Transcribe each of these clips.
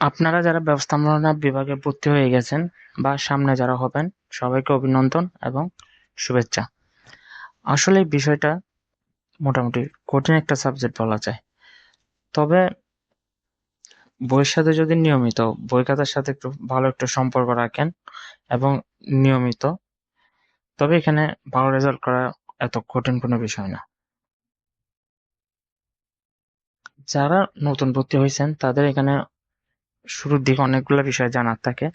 আপনারা যারা ব্যবস্থাপনা বিভাগে ভর্তি হয়ে গেছেন বা সামনে যারা হবেন, সবাইকে অভিনন্দন এবং শুভেচ্ছা। আসলে বিষয়টা মোটামুটি কঠিন একটা সাবজেক্ট বলা যায়। তবে বইয়ের সাথে যদি নিয়মিত, বই খাতার সাথে একটু ভালো একটু সম্পর্ক রাখেন এবং নিয়মিত, তবে এখানে ভালো রেজাল্ট করা এত কঠিন কোনো বিষয় না। যারা নতুন ভর্তি হয়েছেন, তাদের এখানে শুরুর দিকে অনেকগুলো বিষয় জানার থাকে।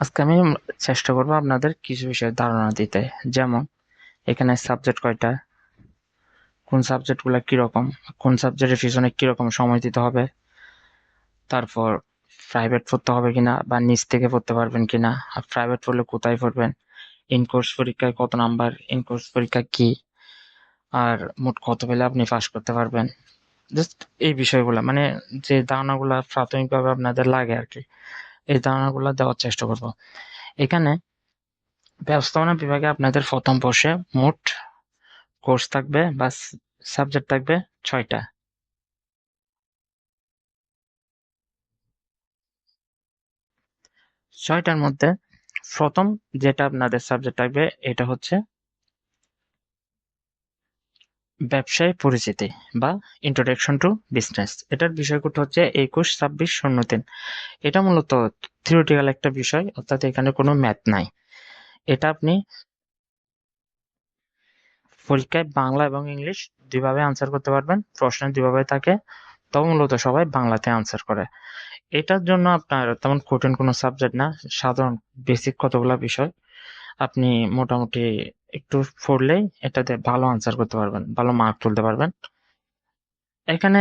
আজকে আমি চেষ্টা করব আপনাদের কিছু বিষয়ের ধারণা দিতে। যেমন, এখানে সাবজেক্ট কয়টা? কোন সাবজেক্টগুলো কীরকম? কোন সাবজেক্টের পিছনে কীরকম সময় দিতে হবে? তারপর প্রাইভেট পড়তে হবে কিনা বা নিচ থেকে পড়তে পারবেন কিনা? আর প্রাইভেট পড়লে কোথায় পড়বেন? ইন কোর্স পরীক্ষায় কত নাম্বার ইন কোর্স পরীক্ষা কি? আর মোট কত পেলে আপনি পাস করতে পারবেন? জাস্ট এই বিষয়গুলো মানে যে ধারণাগুলো প্রাথমিকভাবে আপনাদের লাগে আর কি এই ধারণাগুলো দেওয়ার চেষ্টা করব। এখানে ব্যবস্থাপনা বিভাগে আপনাদের প্রথম বর্ষে মোট কোর্স থাকবে বা সাবজেক্ট থাকবে ছয়টা। ছয়টার মধ্যে প্রথম যেটা আপনাদের সাবজেক্ট থাকবে, এটা হচ্ছে ব্যবসায় পরিচিতি বা ইন্ট্রোডাকশন টু বিজনেস এটার বিষয়কোট হচ্ছে একুশ, ছাব্বিশ, শূন্য, তিন। এটা মূলত থিওরিটিক্যাল একটা বিষয়, অর্থাৎ এখানে কোনো ম্যাথ নাই। এটা আপনি পরীক্ষায় বাংলা এবং ইংলিশ দুইভাবে আনসার করতে পারবেন প্রশ্ন দুইভাবে থাকে তবে মূলত সবাই বাংলাতে আনসার করে। এটার জন্য আপনার তেমন কঠিন কোনো সাবজেক্ট না, সাধারণ বেসিক কতগুলো বিষয় আপনি মোটামুটি একটু পড়লেই এটাতে ভালো আনসার করতে পারবেন, ভালো মার্ক তুলতে পারবেন। এখানে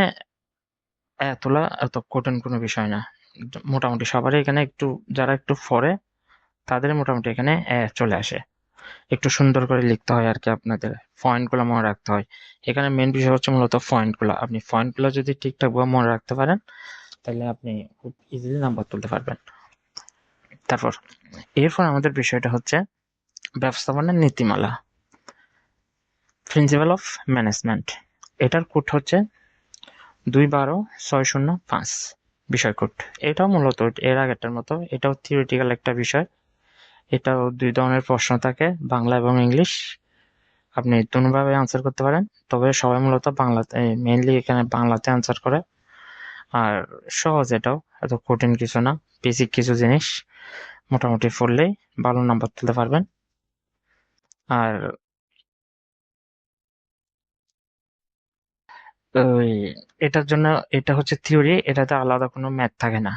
এতলা, এত কঠিন কোনো বিষয় না। মোটামুটি সবারই এখানে একটু, যারা একটু পড়ে তাদের মোটামুটি এখানে চলে আসে। একটু সুন্দর করে লিখতে হয় আর কি আপনাদের পয়েন্টগুলো মনে রাখতে হয়। এখানে মেন বিষয় হচ্ছে মূলত পয়েন্টগুলো আপনি পয়েন্টগুলো যদি ঠিকঠাকভাবে মনে রাখতে পারেন, তাহলে আপনি খুব ইজিলি নাম্বার তুলতে পারবেন। তারপর, এরপর আমাদের বিষয়টা হচ্ছে ব্যবস্থাপনার নীতিমালা। প্রিন্সিপাল অফ ম্যানেজমেন্ট এটার কোড হচ্ছে দুই বারো ছয় শূন্য পাঁচ। বিষয় কোড এটাও মূলত এর আগেরটার মতো, এটাও থিওরিটিক্যাল একটা বিষয়। এটাও দুই ধরনের প্রশ্ন থাকে, বাংলা এবং ইংলিশ। আপনি দুভাবে আনসার করতে পারেন, তবে সবাই মূলত বাংলাতে মেনলি এখানে বাংলাতে আনসার করে। আর সহজ এটাও, এত কঠিন কিছু না বেসিক কিছু জিনিস। মোটামুটি পড়লেই ভালো নাম্বার তুলতে পারবেন। আর ওই এটার জন্য এটা হচ্ছে থিওরি এটাতে আলাদা কোনো ম্যাথ থাকে না।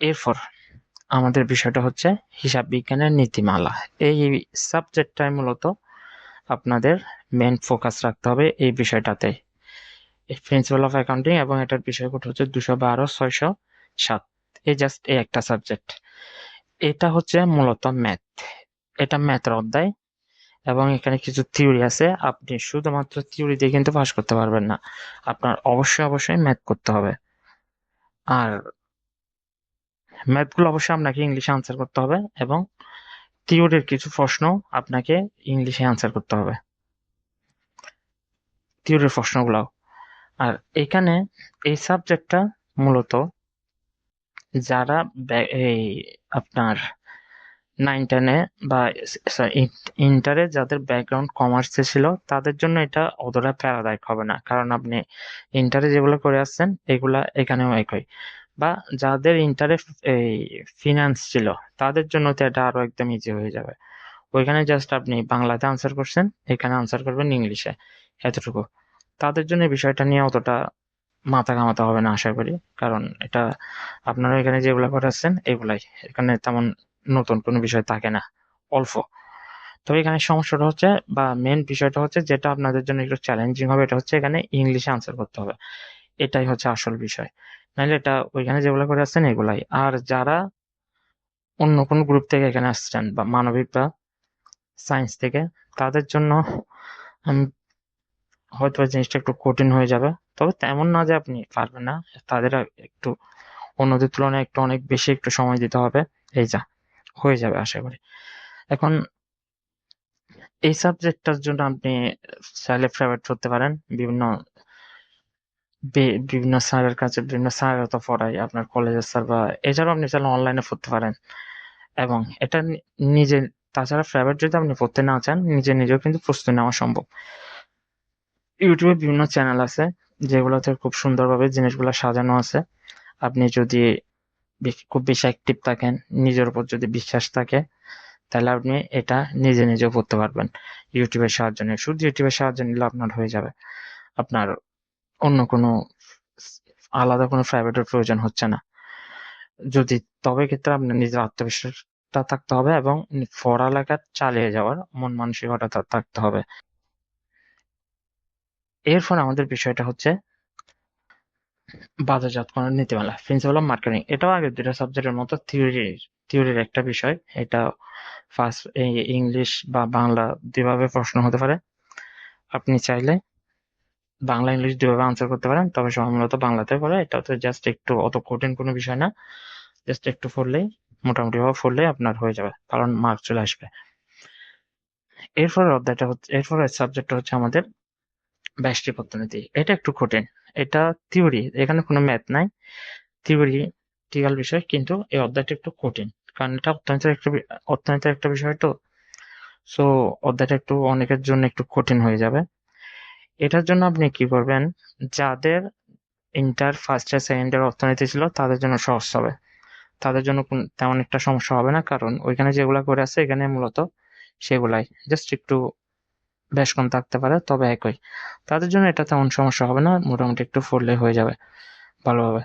এরপর আমাদের বিষয়টা হচ্ছে হিসাব বিজ্ঞানের নীতিমালা। এই সাবজেক্টটাই মূলত আপনাদের মেন ফোকাস রাখতে হবে এই বিষয়টাতে। প্রিন্সিপাল অফ অ্যাকাউন্টিং এবং এটার বিষয়কোড হচ্ছে দুশো বারো, ছয়শো সাত। এই জাস্ট এই একটা সাবজেক্ট এটা হচ্ছে মূলত ম্যাথ এটা ম্যাথের অধ্যায়। এবং এখানে কিছু থিওরি আছে। আপনি শুধুমাত্র থিওরি দিয়ে কিন্তু পাস করতে পারবেন না। আপনার অবশ্যই অবশ্যই ম্যাথ করতে হবে। আর ম্যাথগুলো অবশ্যই আপনাকে ইংলিশে আনসার করতে হবে এবং থিওরির কিছু প্রশ্ন আপনাকে ইংলিশে আনসার করতে হবে। থিওরির প্রশ্নগুলো আর এখানে এই সাবজেক্টটা মূলত যারা এই আপনার নাইন টেনে বা ইন্টারে যাদের ব্যাকগ্রাউন্ড কমার্সে ছিল, তাদের জন্য এটা অতটা প্যারাদায়ক হবে না। কারণ আপনি ইন্টারে যেগুলো করে আসছেন, এগুলা এখানেও একই। বা যাদের ইন্টারে এই ফিনান্স ছিল, তাদের জন্য তো এটা আরও একদম ইজি হয়ে যাবে। ওইখানে জাস্ট আপনি বাংলাতে আনসার করছেন, এখানে আনসার করবেন ইংলিশে, এতটুকু। তাদের জন্য বিষয়টা নিয়ে অতটা মাথা ঘামাতে হবে না, আশা করি। কারণ এটা আপনারা এখানে যেগুলো করাচ্ছেন এগুলাই। এখানে তেমন নতুন কোনো বিষয় থাকে না। অল্প। তবে এখানে সমস্যাটা হচ্ছে বা মেন বিষয়টা হচ্ছে যেটা আপনাদের জন্য একটু চ্যালেঞ্জিং হবে, এটা হচ্ছে এখানে ইংলিশে আনসার করতে হবে। এটাই হচ্ছে আসল বিষয়। নাহলে এটা ওইখানে যেগুলো করে আসছেন এগুলাই। আর যারা অন্য কোন গ্রুপ থেকে এখানে আসছেন বা মানবিক বা সায়েন্স থেকে, তাদের জন্য হয়তো জিনিসটা একটু কঠিন হয়ে যাবে। তবে তেমন না যে আপনি পারবেন না, তাদের একটু অন্যদের তুলনায় একটু অনেক বেশি একটু সময় দিতে হবে। এই যা। হয়ে যাবে আশা করি। এখন এই সাবজেক্টটার জন্য আপনি চাইলে প্রাইভেট করতে পারেন। বিভিন্ন বিভিন্ন স্যারের কাছে, বিভিন্ন স্যাররা তো পড়ায় আপনার কলেজের স্যার বা এছাড়াও আপনি চাইলে অনলাইনে পড়তে পারেন। এবং এটা নিজে, তাছাড়া প্রাইভেট যদি আপনি পড়তে না চান, নিজে নিজেও কিন্তু প্রস্তুতি নেওয়া সম্ভব। ইউটিউবে বিভিন্ন চ্যানেল আছে, যেগুলোতে খুব সুন্দরভাবে জিনিসগুলো সাজানো আছে। আপনি যদি খুব বেশি অ্যাক্টিভ থাকেন, নিজের উপর যদি বিশ্বাস থাকে, তাহলে আপনি এটা নিজে নিজেও করতে পারবেন। ইউটিউবের সাহায্য নিয়ে। শুধু ইউটিউবের সাহায্য নিলে আপনার হয়ে যাবে। আপনার অন্য কোনো আলাদা কোনো প্রাইভেটের প্রয়োজন হচ্ছে না। যদি, তবে ক্ষেত্রে আপনার নিজের আত্মবিশ্বাসটা থাকতে হবে এবং পড়ালেখা চালিয়ে যাওয়ার মন মানসিকতা থাকতে হবে। এরপর আমাদের বিষয়টা হচ্ছে বাজারজাতকরণের নীতিমালা। প্রিন্সিপাল অফ মার্কেটিং এটাও আগের দুটা সাবজেক্টের মতো থিওরি থিওরির একটা বিষয়। এটা ফার্স্ট ইংলিশ বা বাংলা দুইভাবে প্রশ্ন হতে পারে। আপনি চাইলে বাংলা ইংলিশ দুইভাবে আনসার করতে পারেন, তবে সবাই মূলত বাংলাতে পড়ে। এটা তো জাস্ট একটু অত কঠিন কোনো বিষয় না। জাস্ট একটু পড়লেই মোটামুটি ভাবে পড়লেই আপনার হয়ে যাবে, কারণ মার্ক চলে আসবে। এরপরের অধ্যায়টা হচ্ছে, এরপরের সাবজেক্টটা হচ্ছে আমাদের ব্যষ্টিক অর্থনীতি এটা একটু কঠিন। এটা থিওরি এখানে কোনো ম্যাথ নাই। থিওরি টিকাল বিষয়, কিন্তু এই অধ্যায়টা একটু কঠিন। কারণ এটা অর্থনীতির একটা অর্থনীতির একটা বিষয় তো। সো অধ্যায়টা একটু অনেকের জন্য একটু কঠিন হয়ে যাবে। এটার জন্য আপনি কি করবেন? যাদের inter first year second year অর্থনীতি ছিল, তাদের জন্য সহজ হবে। তাদের জন্য তেমন একটা সমস্যা হবে না, কারণ ওইখানে যেগুলা করে আছে, এখানে মূলত সেগুলাই। জাস্ট একটু বেশ কম থাকতে পারে, তবে একই। তাদের জন্য এটা তেমন সমস্যা হবে না, মোটামুটি একটু পড়লে হয়ে যাবে ভালোভাবে।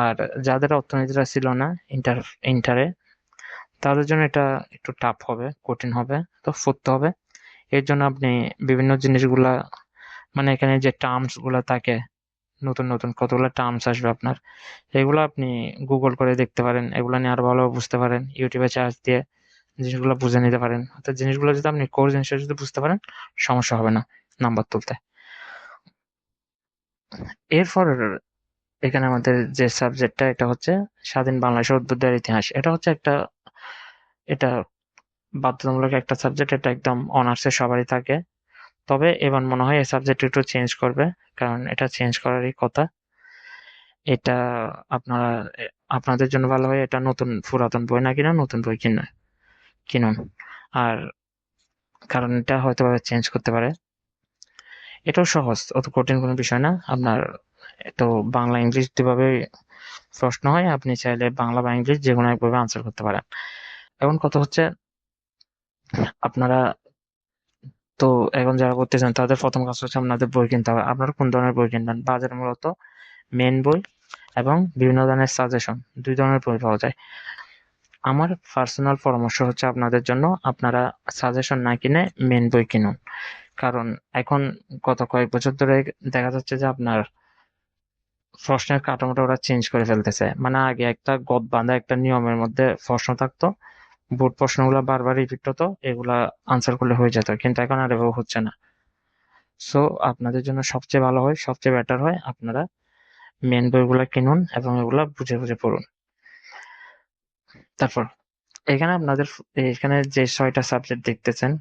আর যাদের অর্থনীতিটা ছিল না, ইন্টার, ইন্টারে, তাদের জন্য এটা একটু টাফ হবে, কঠিন হবে, তো পড়তে হবে। এর জন্য আপনি বিভিন্ন জিনিসগুলা মানে এখানে যে টার্মসগুলা থাকে, নতুন নতুন কতগুলো টার্মস আসবে আপনার, এগুলো আপনি গুগল করে দেখতে পারেন, এগুলো নিয়ে আরও ভালোভাবে বুঝতে পারেন ইউটিউবে চার্জ দিয়ে জিনিসগুলো বুঝে নিতে পারেন। অর্থাৎ জিনিসগুলো যদি আপনি কোর জিনিসটা যদি বুঝতে পারেন, সমস্যা হবে না নাম্বার তুলতে। এরপর এখানে আমাদের যে সাবজেক্টটা এটা হচ্ছে স্বাধীন বাংলাদেশের উদ্যোগের ইতিহাস। এটা হচ্ছে একটা, এটা বাধ্যতামূলক একটা সাবজেক্ট এটা একদম অনার্সে সবারই থাকে। তবে এবার মনে হয় এই সাবজেক্ট একটু চেঞ্জ করবে, কারণ এটা চেঞ্জ করারই কথা। এটা আপনারা আপনাদের জন্য ভালো হয় এটা নতুন পুরাতন বই না কিনা, নতুন বই কিনে কিনুন। আর কারণ এটা হয়তো চেঞ্জ করতে পারে। এটাও সহজ, অত কঠিন কোনো বিষয় না। আপনার তো বাংলা, ইংলিশ দুভাবে প্রশ্ন হয়, আপনি চাইলে বাংলা বা ইংলিশ যে কোনো একভাবে আনসার করতে পারেন। এখন কথা হচ্ছে, আপনারা তো এখন যারা করতে চান, তাদের প্রথম কাজ হচ্ছে আপনাদের বই কিনতে হবে। আপনারা কোন ধরনের বই কিনবেন? বাজারে মূলত মেন বই এবং বিভিন্ন ধরনের সাজেশন দুই ধরনের বই পাওয়া যায়। আমার পার্সোনাল পরামর্শ হচ্ছে আপনাদের জন্য আপনারা সাজেশন না কিনে মেন বই কিনুন। কারণ এখন গত কয়েক বছর ধরে দেখা যাচ্ছে যে আপনার প্রশ্নের কাঠামোটা ওরা চেঞ্জ করে ফেলতেছে। মানে আগে একটা গদ বাঁধা একটা নিয়মের মধ্যে প্রশ্ন থাকতো, বোর্ড প্রশ্নগুলো বারবার রিপিট হতো, এগুলা আনসার করলে হয়ে যেত, কিন্তু এখন আর এভাবে হচ্ছে না। সো আপনাদের জন্য সবচেয়ে ভালো হয়, সবচেয়ে বেটার হয় আপনারা মেন বইগুলো কিনুন এবং এগুলা বুঝে বুঝে পড়ুন। তারপর, এখানে আপনাদের এখানে যে ছয়টা সাবজেক্ট দেখতেছেন,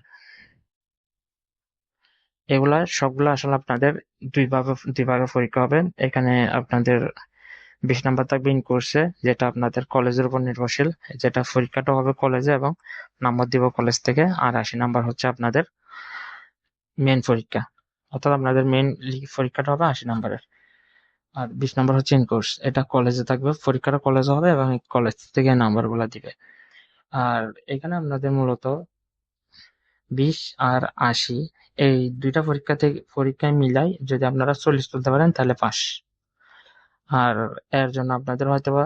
এগুলা সবগুলো আসলে আপনাদের দুই ভাগে দুই ভাগে পরীক্ষা হবে। এখানে আপনাদের বিশ নাম্বার থাকবে ইন কোর্সে যেটা আপনাদের কলেজের উপর নির্ভরশীল। যেটা পরীক্ষাটা হবে কলেজে এবং নাম্বার দিব কলেজ থেকে। আর আশি নাম্বার হচ্ছে আপনাদের মেন পরীক্ষা। অর্থাৎ আপনাদের মেন পরীক্ষাটা হবে আশি নাম্বারের। আর বিশ নাম্বার হচ্ছে ইন কোর্স এটা কলেজে থাকবে পরীক্ষাটা কলেজে হবে এবং কলেজ থেকে নাম্বারগুলা দিবে। আর এখানে আপনাদের মূলত বিশ আর আশি এই দুইটা পরীক্ষা থেকে পরীক্ষায় মিলাই যদি আপনারা চল্লিশ তুলতে পারেন তাহলে পাস আর এর জন্য আপনাদের হয়তোবা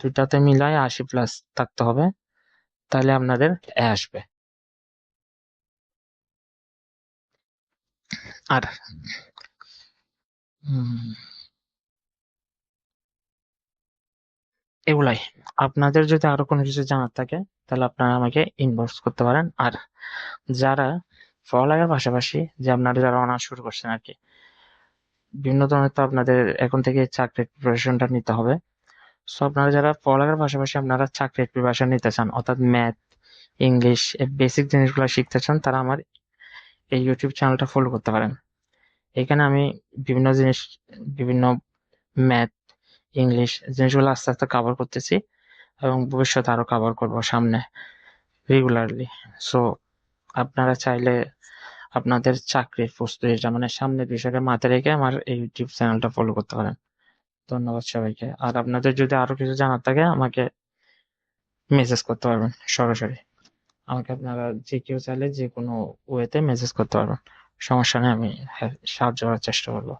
দুইটাতে মিলাই আশি প্লাস থাকতে হবে তাহলে আপনাদের এ আসবে। আর উম, এগুলাই। আপনাদের যদি আরও কোনো কিছু জানার থাকে, তাহলে আপনারা আমাকে ইনবক্স করতে পারেন। আর যারা পড়ালেখার পাশাপাশি যে আপনারা যারা অনার্স শুরু করছেন আর কি বিভিন্ন ধরনের তো আপনাদের এখন থেকে চাকরির প্রিপারেশনটা নিতে হবে। সো আপনারা যারা পড়ালেখার পাশাপাশি আপনারা চাকরির প্রিপারেশন নিতে চান, অর্থাৎ ম্যাথ ইংলিশ বেসিক জিনিসগুলো শিখতে চান, তারা আমার এই ইউটিউব চ্যানেলটা ফলো করতে পারেন। এখানে আমি বিভিন্ন জিনিস, বিভিন্ন ম্যাথ ইংলিশ জিনিসগুলো আস্তে আস্তে কভার করতেছি এবং ভবিষ্যতে আরও কভার করব সামনে রেগুলারলি সো আপনারা চাইলে আপনাদের চাকরির প্রস্তুতিটা মানে সামনের বিষয়টা মাথায় রেখে আমার এই ইউটিউব চ্যানেলটা ফলো করতে পারেন। ধন্যবাদ সবাইকে। আর আপনাদের যদি আরও কিছু জানার থাকে আমাকে মেসেজ করতে পারবেন সরাসরি। আমাকে আপনারা যে কেউ চাইলে যে কোনো ওয়েতে মেসেজ করতে পারবেন। সমস্যা নেই আমি হ্যাঁ, সাহায্য করার চেষ্টা করব।